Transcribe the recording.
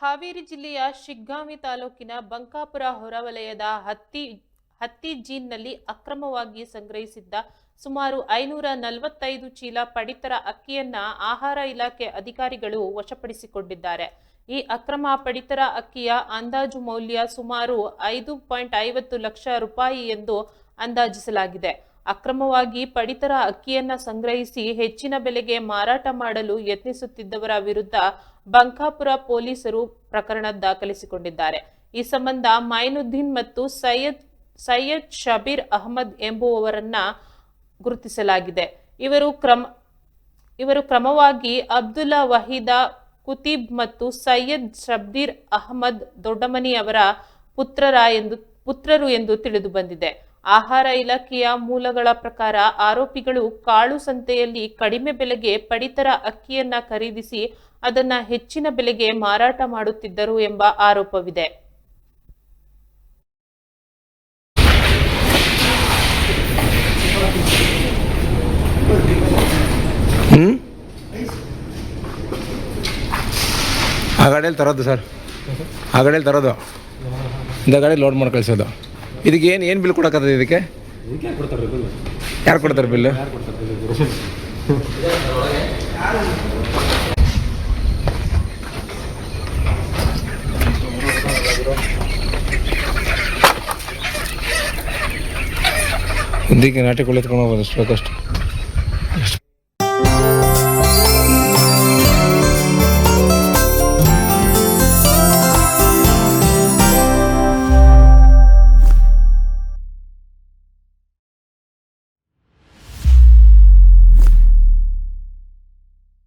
ಹಾವೇರಿ ಜಿಲ್ಲೆಯ ಶಿಗ್ಗಾಂವಿ ತಾಲೂಕಿನ ಬಂಕಾಪುರ ಹೊರವಲಯದ ಹತ್ತಿ ಹತ್ತಿ ಜೀನ್ನಲ್ಲಿ ಅಕ್ರಮವಾಗಿ ಸಂಗ್ರಹಿಸಿದ್ದ ಸುಮಾರು ಐನೂರ ನಲವತ್ತೈದು ಚೀಲ ಪಡಿತರ ಅಕ್ಕಿಯನ್ನ ಆಹಾರ ಇಲಾಖೆ ಅಧಿಕಾರಿಗಳು ವಶಪಡಿಸಿಕೊಂಡಿದ್ದಾರೆ. ಈ ಅಕ್ರಮ ಪಡಿತರ ಅಕ್ಕಿಯ ಅಂದಾಜು ಮೌಲ್ಯ ಸುಮಾರು ಐದು ಪಾಯಿಂಟ್ ಐವತ್ತು ಲಕ್ಷ ರೂಪಾಯಿ ಎಂದು ಅಂದಾಜಿಸಲಾಗಿದೆ. ಅಕ್ರಮವಾಗಿ ಪಡಿತರ ಅಕ್ಕಿಯನ್ನ ಸಂಗ್ರಹಿಸಿ ಹೆಚ್ಚಿನ ಬೆಲೆಗೆ ಮಾರಾಟ ಮಾಡಲು ಯತ್ನಿಸುತ್ತಿದ್ದವರ ವಿರುದ್ಧ ಬಂಕಾಪುರ ಪೊಲೀಸರು ಪ್ರಕರಣ ದಾಖಲಿಸಿಕೊಂಡಿದ್ದಾರೆ. ಈ ಸಂಬಂಧ ಮೈನುದ್ದೀನ್ ಮತ್ತು ಸೈಯದ್ ಸೈಯದ್ ಶಬೀರ್ ಅಹಮದ್ ಎಂಬುವವರನ್ನ ಗುರುತಿಸಲಾಗಿದೆ. ಇವರು ಕ್ರಮ, ಇವರು ಕ್ರಮವಾಗಿ ಅಬ್ದುಲ್ಲಾ ವಹೀದಾ, ಕುತೀಬ್ ಮತ್ತು ಸೈಯದ್ ಶಬ್ದೀರ್ ಅಹಮದ್ ದೊಡ್ಡಮನಿ ಅವರ ಪುತ್ರರ ಎಂದು, ಪುತ್ರರು ಎಂದು ತಿಳಿದು ಬಂದಿದೆ. ಆಹಾರ ಇಲಾಖೆಯ ಮೂಲಗಳ ಪ್ರಕಾರ ಆರೋಪಿಗಳು ಕಾಳು ಸಂತೆಯಲ್ಲಿ ಕಡಿಮೆ ಬೆಲೆಗೆ ಪಡಿತರ ಅಕ್ಕಿಯನ್ನ ಖರೀದಿಸಿ ಅದನ್ನ ಹೆಚ್ಚಿನ ಬೆಲೆಗೆ ಮಾರಾಟ ಮಾಡುತ್ತಿದ್ದರು ಎಂಬ ಆರೋಪವಿದೆ. ಆ ಗಾಡಿಯಲ್ಲಿ ತರೋದು ಸರ್. ಆ ಗಾಡಿಯಲ್ಲಿ ತರೋದು. ಇಂಥ ಗಾಡಿ ಲೋಡ್ ಮಾಡಿ ಕಳಿಸೋದು. ಇದಕ್ಕೆ ಏನು ಏನು ಬಿಲ್ ಕೊಡಕತ್ತದ ಇದಕ್ಕೆ? ಯಾರು ಕೊಡ್ತಾರೆ ಬಿಲ್ಲು ಇದಕ್ಕೆ ನಾಟಿ ಕೊಳ್ಳೆತ್ಕೊಂಡು ಹೋಗೋದು ಸಾಕಷ್ಟು ಬೇಕಷ್ಟು